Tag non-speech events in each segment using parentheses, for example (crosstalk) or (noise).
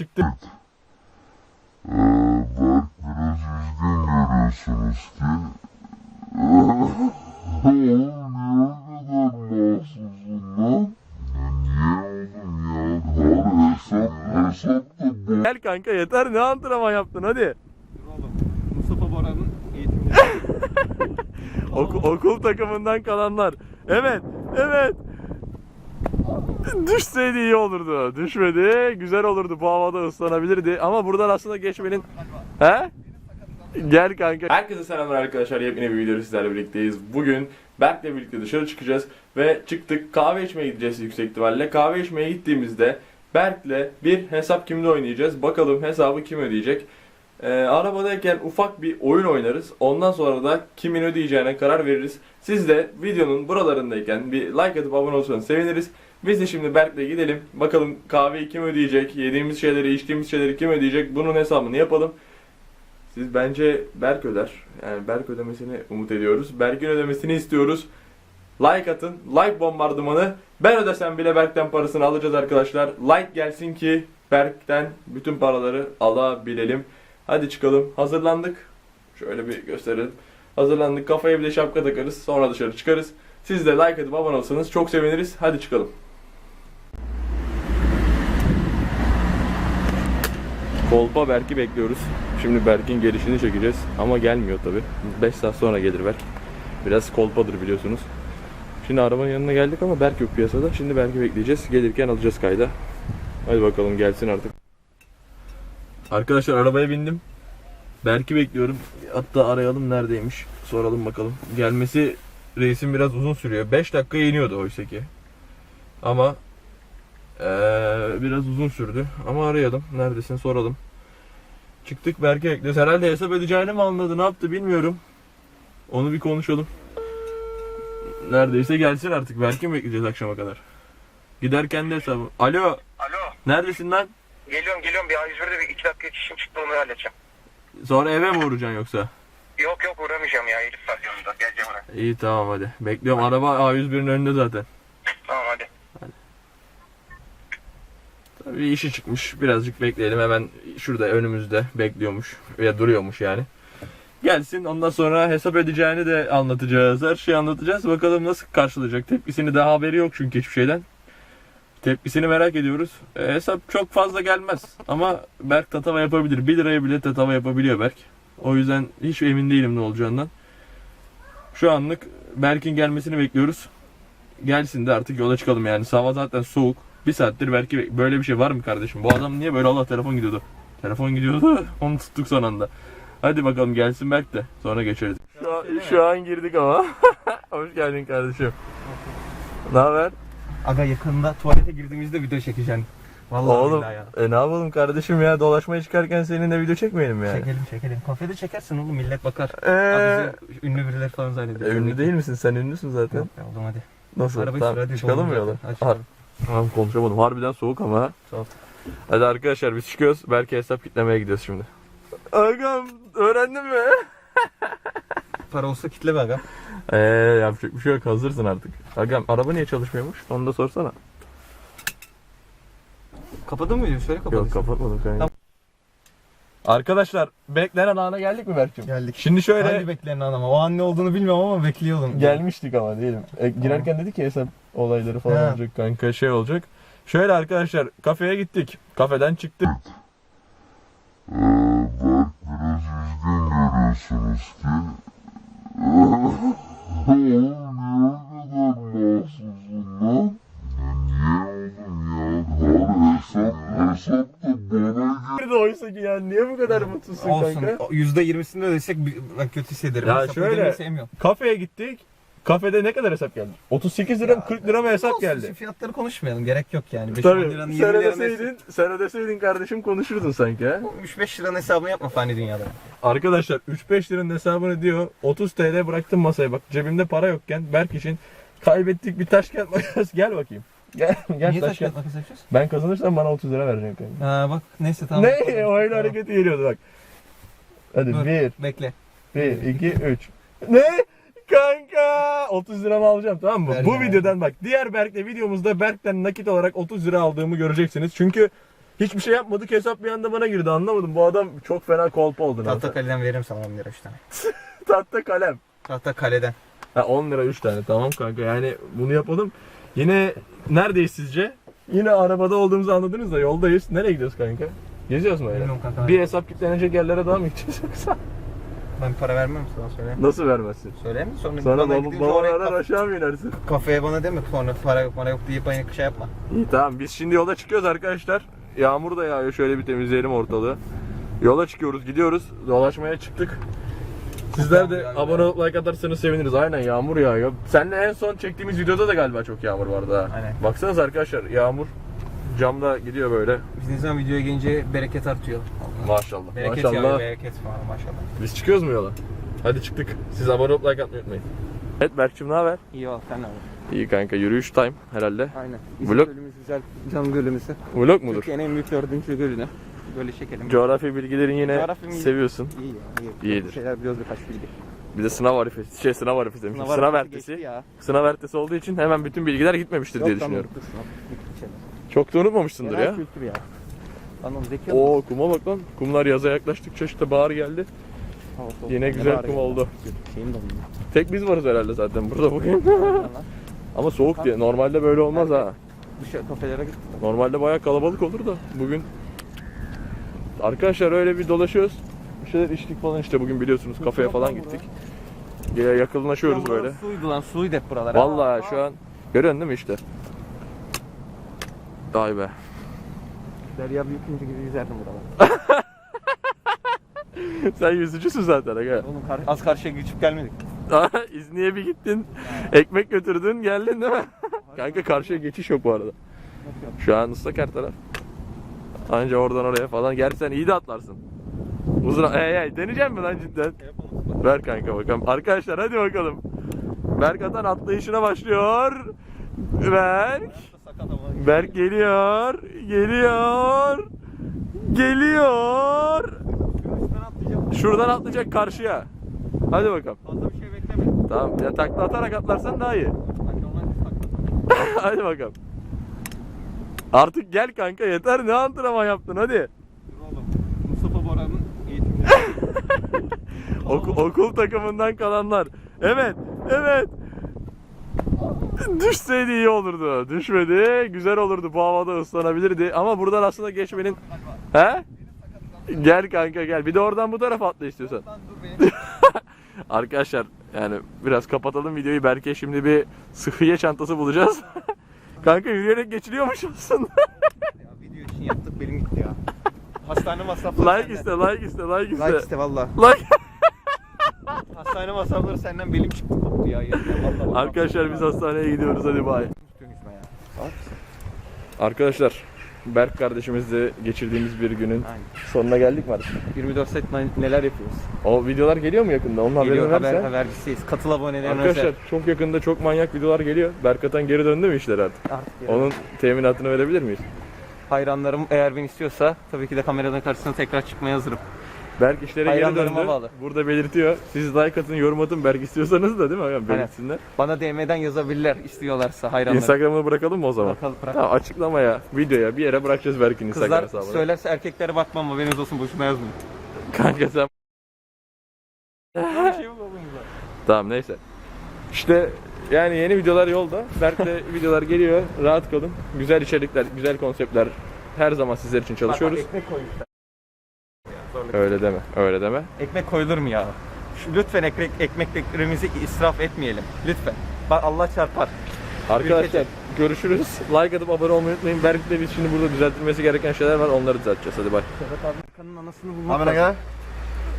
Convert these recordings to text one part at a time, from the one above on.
çıktık. Ee, Berk biraz üzgün görüyorsunuz ki. (laughs) Oğlum niye o kadar mahzunsun lan? Ya niye oğlum ya? Daha hesap, hesap da bu. Gel kanka yeter ne antrenman yaptın hadi. Oğlum Mustafa Boran'ın eğitimini (laughs) Oku- okul takımından kalanlar. Evet, evet. (laughs) Düşseydi iyi olurdu. Düşmedi. Güzel olurdu. Bu havada ıslanabilirdi. Ama buradan aslında geçmenin... He? Gel kanka. Herkese selamlar arkadaşlar. Yepyeni bir video sizlerle birlikteyiz. Bugün Berk'le birlikte dışarı çıkacağız. Ve çıktık kahve içmeye gideceğiz yüksek ihtimalle. Kahve içmeye gittiğimizde Berk'le bir hesap kimde oynayacağız. Bakalım hesabı kim ödeyecek. Ee, arabadayken ufak bir oyun oynarız. Ondan sonra da kimin ödeyeceğine karar veririz. Siz de videonun buralarındayken bir like atıp abone olursanız seviniriz. Biz de şimdi Berk'le gidelim. Bakalım kahveyi kim ödeyecek, yediğimiz şeyleri, içtiğimiz şeyleri kim ödeyecek bunun hesabını yapalım. Siz bence Berk öder. Yani Berk ödemesini umut ediyoruz. Berk'in ödemesini istiyoruz. Like atın. Like bombardımanı. Ben ödesem bile Berk'ten parasını alacağız arkadaşlar. Like gelsin ki Berk'ten bütün paraları alabilelim. Hadi çıkalım. Hazırlandık. Şöyle bir gösterelim. Hazırlandık. Kafaya bir de şapka takarız. Sonra dışarı çıkarız. Siz de like atıp abone olsanız çok seviniriz. Hadi çıkalım. Kolpa Berk'i bekliyoruz. Şimdi Berk'in gelişini çekeceğiz. Ama gelmiyor tabi. 5 saat sonra gelir Berk. Biraz kolpadır biliyorsunuz. Şimdi arabanın yanına geldik ama Berk yok piyasada. Şimdi Berk'i bekleyeceğiz. Gelirken alacağız kayda. Hadi bakalım gelsin artık. Arkadaşlar arabaya bindim. Berk'i bekliyorum. Hatta arayalım neredeymiş. Soralım bakalım. Gelmesi reisin biraz uzun sürüyor. 5 dakika iniyordu oysa ki. Ama eee, biraz uzun sürdü. Ama arayalım. Neredesin soralım. Çıktık Berk'i bekliyoruz. Herhalde hesap ödeyeceğini mi anladı ne yaptı bilmiyorum. Onu bir konuşalım. Neredeyse gelsin artık. Berk'i mi bekleyeceğiz akşama kadar? Giderken de hesabı. Alo. Alo. Neredesin lan? Geliyorum geliyorum bir A101'de bir iki dakika işim çıktı onu halledeceğim. Sonra eve mi uğrayacaksın yoksa? Yok yok uğramayacağım ya Elif stasyonunda geleceğim oraya. İyi tamam hadi. Bekliyorum. Araba A101'in önünde zaten. Tamam hadi. Tabii işi çıkmış. Birazcık bekleyelim. Hemen şurada önümüzde bekliyormuş. Ya duruyormuş yani. Gelsin ondan sonra hesap edeceğini de anlatacağız. Her şeyi anlatacağız. Bakalım nasıl karşılayacak. Tepkisini daha haberi yok çünkü hiçbir şeyden. Tepkisini merak ediyoruz. E, hesap çok fazla gelmez. Ama Berk tatava yapabilir. 1 liraya bile tatava yapabiliyor Berk. O yüzden hiç emin değilim ne olacağından. Şu anlık Berk'in gelmesini bekliyoruz. Gelsin de artık yola çıkalım yani. Hava zaten soğuk. Bir saattir belki böyle bir şey var mı kardeşim? Bu adam niye böyle Allah telefon gidiyordu. Telefon gidiyordu. (laughs) Onu tuttuk son anda. Hadi bakalım gelsin Berk de. Sonra geçeriz. Şu an, şu an girdik ama. (laughs) Hoş geldin kardeşim. Ne haber? Aga yakında tuvalete girdiğimizde video çekeceğim. Vallahi Oğlum billahi ya. e, ne yapalım kardeşim ya dolaşmaya çıkarken seninle video çekmeyelim mi yani. Çekelim çekelim. Kafede çekersin oğlum millet bakar. Eee Abi bizi ünlü birileri falan zannediyor. e, ünlü değil misin? Sen ünlüsün zaten. Yok be oğlum hadi. Nasıl? Arabayı Tamam, hadi. çıkalım mı yola? Hadi çıkalım. Tamam konuşamadım. Harbiden soğuk ama. ha. Ol. Hadi arkadaşlar biz çıkıyoruz. Belki hesap kitlemeye gidiyoruz şimdi. Agam öğrendin mi? (laughs) Para olsa kitle be aga. Eee yapacak bir şey yok. Hazırsın artık. Agam araba niye çalışmıyormuş? Onu da sorsana. Kapadın mı videoyu? Söyle kapadın. Yok kapatmadım kanka. Arkadaşlar beklenen ana geldik mi Berk'cim? Geldik. Şimdi şöyle Hangi bekleyen anama? O an ne olduğunu bilmiyorum ama bekliyordum. gelmiştik ama diyelim. E, girerken dedik ki hesap olayları falan He. olacak kanka şey olacak. Şöyle arkadaşlar kafeye gittik. Kafeden çıktık. Ee, biraz üzgün görüyorsunuz ki. Oğlum (laughs) niye o kadar mahzunsun lan? Ya niye oğlum ya? Daha hesap, hesap da bana Bir de oysa ki yani kadar mutsuzsun Olsun. kanka? %20'sini ödesek bir- ben kötü hissederim. Ya Hesap şöyle- ödemeyi sevmiyorum. Kafeye gittik. Kafede ne kadar hesap geldi? 38 lira mı 40 lira mı hesap Olsun, geldi? şimdi Fiyatları konuşmayalım. Gerek yok yani. 5 Tabii. liranın 20 Sen liranın ödeseydin, sen ödeseydin kardeşim konuşurdun sanki ha. 3-5 liranın hesabını yapma fani dünyada. Arkadaşlar 3-5 liranın hesabını diyor. 30 TL bıraktım masaya bak. Cebimde para yokken Berk için kaybettik bir taş kağıt makas. (laughs) Gel bakayım. Gel gel Niye taş taş kağıt. kağıt makas yapacağız? Ben kazanırsam bana 30 lira vereceksin kanka. Ha bak neyse tamam. Ne? O öyle hareketi geliyordu bak. Hadi Dur. 1, Bekle. 1, 2, 3. Ne? Kanka 30 liramı alacağım tamam mı? Ver Bu ya. videodan bak diğer Berk'le videomuzda Berk'ten nakit olarak 30 lira aldığımı göreceksiniz. Çünkü Hiçbir şey yapmadık hesap bir anda bana girdi anlamadım. Bu adam çok fena kolpa oldu. Tahta kaleden veririm sana 10 lira 3 tane. (laughs) Tahta kalem. Tahta kaleden. Ha 10 lira 3 tane tamam kanka yani bunu yapalım. Yine neredeyiz sizce? Yine arabada olduğumuzu anladınız da yoldayız. Nereye gidiyoruz kanka? Geziyoruz mu öyle? Bilmiyorum kanka. Bir hesap kilitlenecek yerlere daha mı gideceğiz yoksa? Ben para vermem sana söyle. Nasıl vermezsin? Söyleyeyim mi? Sonra, Sonra bana baba, baba oraya arar kaf- aşağı mı inersin? kafeye bana deme sonra para yok para yok deyip aynı şey yapma. İyi tamam biz şimdi yola çıkıyoruz arkadaşlar. Yağmur da yağıyor şöyle bir temizleyelim ortalığı. Yola çıkıyoruz gidiyoruz. Dolaşmaya çıktık. Sizler de abone olup like atarsanız seviniriz. Aynen yağmur yağıyor. Seninle en son çektiğimiz videoda da galiba çok yağmur vardı ha. Aynen. Baksanız arkadaşlar yağmur camda gidiyor böyle. Biz ne zaman videoya gelince bereket artıyor. Maşallah. Bereket Maşallah. yağıyor bereket falan maşallah. Biz çıkıyoruz mu yola? Hadi çıktık. Siz abone olup like atmayı unutmayın. Evet Berk'cim ne haber? İyi ol sen ne haber? İyi kanka yürüyüş time herhalde. Aynen. Vlog- Gölümüz güzel. Cam gölümüzü. Vlog mudur? Türkiye'nin en büyük dördüncü gölünü. Böyle çekelim. Coğrafi bilgilerin yine Coğrafi bilgi- seviyorsun. İyi ya. iyi. İyidir. Bir şeyler biliyoruz birkaç bilgi. Bir de sınav arifesi, şey sınav arifesi demişim. Sınav, Sınav ertesi. geçti ya. Sınav ertesi olduğu için hemen bütün bilgiler gitmemiştir diye Yok, tamam, düşünüyorum. dur, sınav. Bitti şeyler. Çok da unutmamışsındır Genel ya. kültür ya. Anam zeki oldu. Oo kuma bak lan. Kumlar yaza yaklaştıkça işte bahar geldi. Hava soğuk. Yine Ne güzel bağırıyor kum ya? oldu. Şeyim dondu. Tek biz varız herhalde zaten burada bugün. (laughs) Ama soğuk diye. Normalde böyle olmaz ha. Dışarı kafelere gittik. Normalde bayağı kalabalık olur da bugün Arkadaşlar öyle bir dolaşıyoruz. Bir şeyler içtik falan işte bugün biliyorsunuz kafeye falan gittik. Ya yakınlaşıyoruz böyle. Suydu lan suydu hep buralar. Vallahi şu an görüyorsun değil mi işte? Vay be. Derya büyükünce gibi yüzerdim buralar. (laughs) Sen yüzücüsün zaten aga. Oğlum kar- az karşıya geçip gelmedik. (laughs) İzni'ye bir gittin. Ekmek götürdün geldin değil mi? (laughs) Kanka karşıya geçiş yok bu arada. Şu an ıslak her taraf. Anca oradan oraya falan. Gerçi sen iyi de atlarsın. Uzun hey hey deneyeceğim mi lan cidden? Ver kanka bakalım. Arkadaşlar hadi bakalım. Berk Atan atlayışına başlıyor. Berk. Berk geliyor. Geliyor. Geliyor. Şuradan atlayacak karşıya. Hadi bakalım. Fazla bir şey bekleme. Tamam ya takla atarak atlarsan daha iyi. (laughs) hadi bakalım. Artık gel kanka yeter ne antrenman yaptın hadi. Mustafa Bora'nın eğitimleri. (laughs) Oku- okul takımından kalanlar. Evet, evet. Düşseydi iyi olurdu. Düşmedi. Güzel olurdu. Bu havada ıslanabilirdi. Ama buradan aslında geçmenin... He? Gel kanka gel. Bir de oradan bu tarafa atla istiyorsan. (laughs) Arkadaşlar yani biraz kapatalım videoyu. Berke şimdi bir sıhhiye çantası bulacağız. (laughs) kanka yürüyerek geçiliyormuş aslında. ya video için yaptık benim gitti ya. Hastane masrafları like iste, like iste, like iste. Like iste valla. Like. (laughs) Hastane masrafları senden belim çıktı koptu ya. bak. Arkadaşlar biz hastaneye gidiyoruz hadi bay. Ya. Arkadaşlar Berk kardeşimizle geçirdiğimiz bir günün Aynen. sonuna geldik mi artık? 24 saat neler yapıyoruz? O videolar geliyor mu yakında? Onun Geliyor haber, versen. habercisiyiz. Katıl abonelerine Arkadaşlar özel. çok yakında çok manyak videolar geliyor. Berk Atan geri döndü mü işler artık? Artık. Onun teminatını verebilir miyiz? Hayranlarım eğer beni istiyorsa tabii ki de kameranın karşısına tekrar çıkmaya hazırım. Berk işlere geri döndü. bağlı. Burada belirtiyor. Siz like atın, yorum atın. Berk istiyorsanız da değil mi? Yani belirtsinler. Bana DM'den yazabilirler istiyorlarsa hayranlarım. Instagram'ını bırakalım mı o zaman? Bırakalım, bırak. Tamam açıklamaya, videoya bir yere bırakacağız Berk'in Instagram Kızlar hesabını. söylerse erkeklere bakmam haberiniz olsun boşuna yazmayın. Kanka sen şey. Tamam neyse. İşte yani yeni videolar yolda. Berk'te (laughs) videolar geliyor. Rahat kalın. Güzel içerikler, güzel konseptler her zaman sizler için çalışıyoruz. Bak, bak, ekmek koymuşlar. Öyle deme, öyle deme. Ekmek koyulur mu ya? Şu, lütfen ekmek, ekmeklerimizi israf etmeyelim. Lütfen. Bak Allah çarpar. Arkadaşlar Ülkece. görüşürüz. Like atıp abone olmayı unutmayın. Berk'le biz şimdi burada düzeltilmesi gereken şeyler var. Onları düzelteceğiz. Hadi bay. Serhat abi kanın anasını bulmak lazım.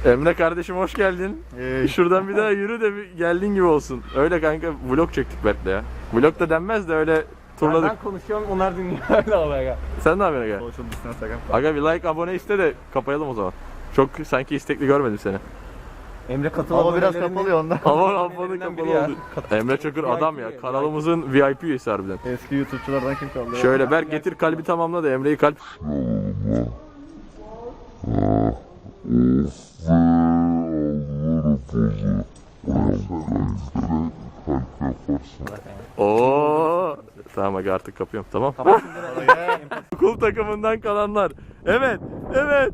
Emre kardeşim hoş geldin. Şuradan bir daha (laughs) yürü de bir geldiğin gibi olsun. Öyle kanka vlog çektik Berk'le ya. Vlog da denmez de öyle turladık. Ben konuşuyorum onlar dinliyor (laughs) öyle oluyor ya. Sen ne yapıyorsun aga? Aga bir like abone iste de kapayalım o zaman. Çok sanki istekli görmedim seni. Emre katıl Ama biraz kapalı ya ondan. Ama abone abonelerinden biri kapalı ya. oldu. Emre Çakır adam ya. Kanalımızın VIP üyesi harbiden. Eski YouTube'culardan kim kaldı? Şöyle Berk getir kalbi tamamla da Emre'yi kalp. Oo. Tamam aga artık kapıyorum tamam. Okul (laughs) takımından kalanlar. Evet, evet.